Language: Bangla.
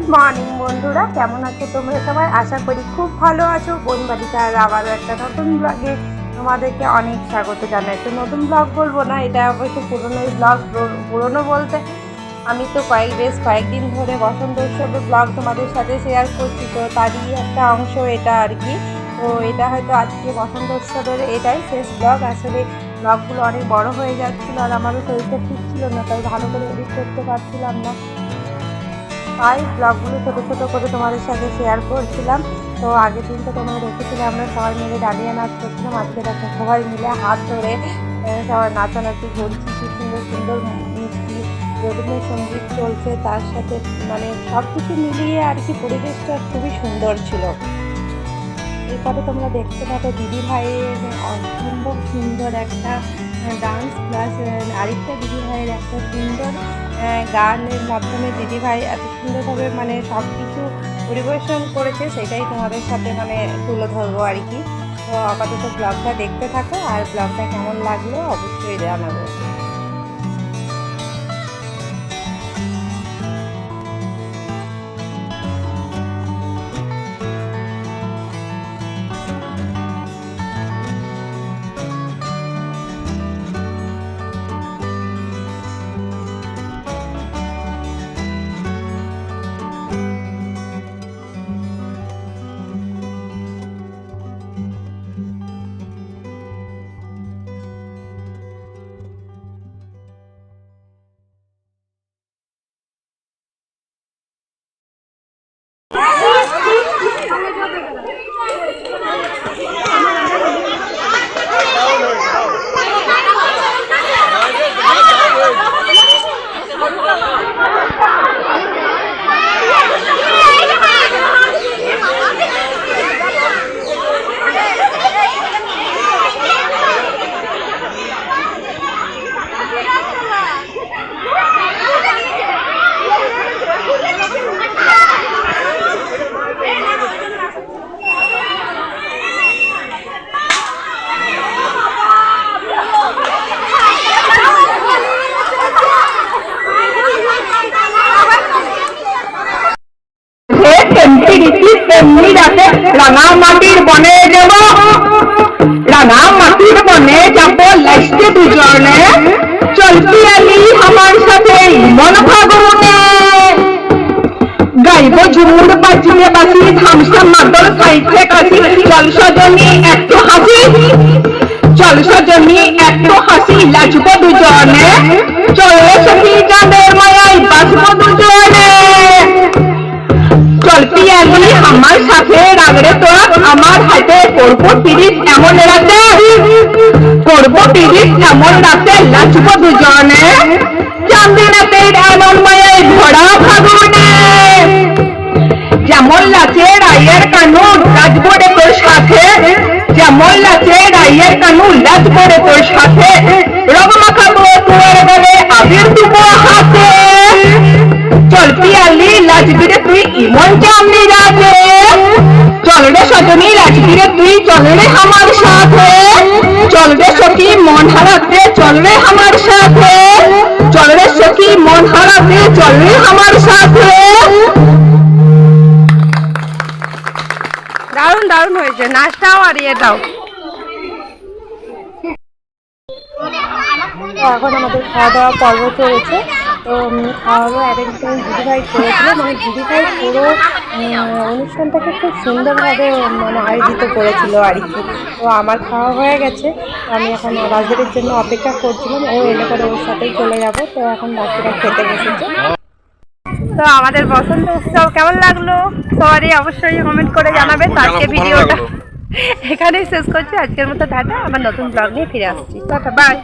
গুড মর্নিং বন্ধুরা, কেমন আছো তোমরা সবাই? আশা করি খুব ভালো আছো। বনবালিকার আবারও একটা নতুন ব্লগে তোমাদেরকে অনেক স্বাগত জানাই। তো নতুন ব্লগ বলব না, এটা অবশ্য পুরনো ব্লগ পুরনো বলতে আমি তো কয়েক বেশ কয়েকদিন ধরে বসন্ত উৎসবের ব্লগ তোমাদের সাথে শেয়ার করছি, তো তারই একটা অংশ এটা আর কি। তো এটা হয়তো আজকে বসন্ত উৎসবের এটাই শেষ ব্লগ আসলে ব্লগগুলো অনেক বড় হয়ে যাচ্ছিল আর আমারও শরীরটা ঠিক ছিল না, তাই ভালো করে এডিট করতে পারছিলাম না। তাই ব্লগগুলো ছোটো ছোটো করে তোমাদের সাথে শেয়ার করছিলাম। তো আগের দিন তো তোমরা দেখেছিলে, আমরা সবাই মিলে দাঁড়িয়ে নাচ করছিলাম। আজকে দেখো সবাই মিলে হাত ধরে সবাই নাচানাচি করছি, কি সুন্দর সুন্দর মিষ্টি রবীন্দ্রসঙ্গীত চলছে। তার সাথে মানে সব কিছু মিলিয়ে আর কি পরিবেশটা খুবই সুন্দর ছিল। এরপরে তোমরা দেখতে পাবে দিদি ভাইয়ের অসম্ভব সুন্দর একটা ডান্স প্লাস আরেকটা দিদি ভাইয়ের একটা সুন্দর গানের মাধ্যমে দিদিভাই এত সুন্দরভাবে মানে সব কিছু পরিবেশন করেছে, সেটাই তোমাদের সাথে মানে তুলে ধরবো আর কি। তো আপাতত ব্লগটা দেখতে থাকো, আর ব্লগটা কেমন লাগল অবশ্যই জানাব। সে তেমনি রীতি তেমনি রাতে রাঙামাটির বনে যাব। রাঙামাটির বনে যাব লাইস্টে দুজনে। চলতি আলি আমার সাথে মন ফাগুনে গাইব ঝুমুর বাজিয়ে বাসি ধামসা মাদল খাইতে কাশি। চল একটু হাসি। চল সজনী, একটু হাসি, লাজব দুজনে। চলে সখী চাঁদের মায়াই বাসব দুজনে। আলি আমার সাথে রাগড়ে তোরা আমার হাতে করব পিরিত, এমন রাতে? করব পিরিত, এমন রাতে নাচব দুজনে। চান্দি রাতে এমন ভরা ফাগুনে। যেমন লাচে কানু, নাচবো রে তোর সাথে। যেমন লাচে রাইয়ের কানু, নাচবো রে তোর সাথে। রব মাখাবো তোর গলে, আবির দিব হাতে। চলতি আলি লাজবিরে তুই ইমন চামনি রাতে চল রে সজনী লাজবিরে তুই চল রে আমার সাথে। চল রে সখী মন হারাতে চল রে আমার সাথে। চল রে সখী মন হারাতে চল রে আমার সাথে। দারুণ দারুণ হয়েছে। নাচটাও আর ইয়েটাও এখন আমাদের খাওয়া দাওয়া পর্ব চলেছে। তো উম, খাওয়া দাওয়া অ্যারেঞ্জমেন্ট দিদিভাই করেছিল। মানে দিদিভাই পুরো অনুষ্ঠানটাকে খুব সুন্দরভাবে মানে আয়োজিত করেছিল আর কি। তো আমার খাওয়া হয়ে গেছে। আমি এখন রাজদের জন্য অপেক্ষা করছিলাম। ও এলে পরে ওর সাথেই চলে যাব। তো এখন বাচ্চারা খেতে বসেছে। তো আমাদের বসন্ত উৎসব কেমন লাগল? সবারই অবশ্যই কমেন্ট করে জানাবে। আজকে ভিডিওটা এখানেই শেষ করছি। আজকের মতো টাটা। আমার নতুন ব্লগ নিয়ে ফিরে আসছি। Tata bye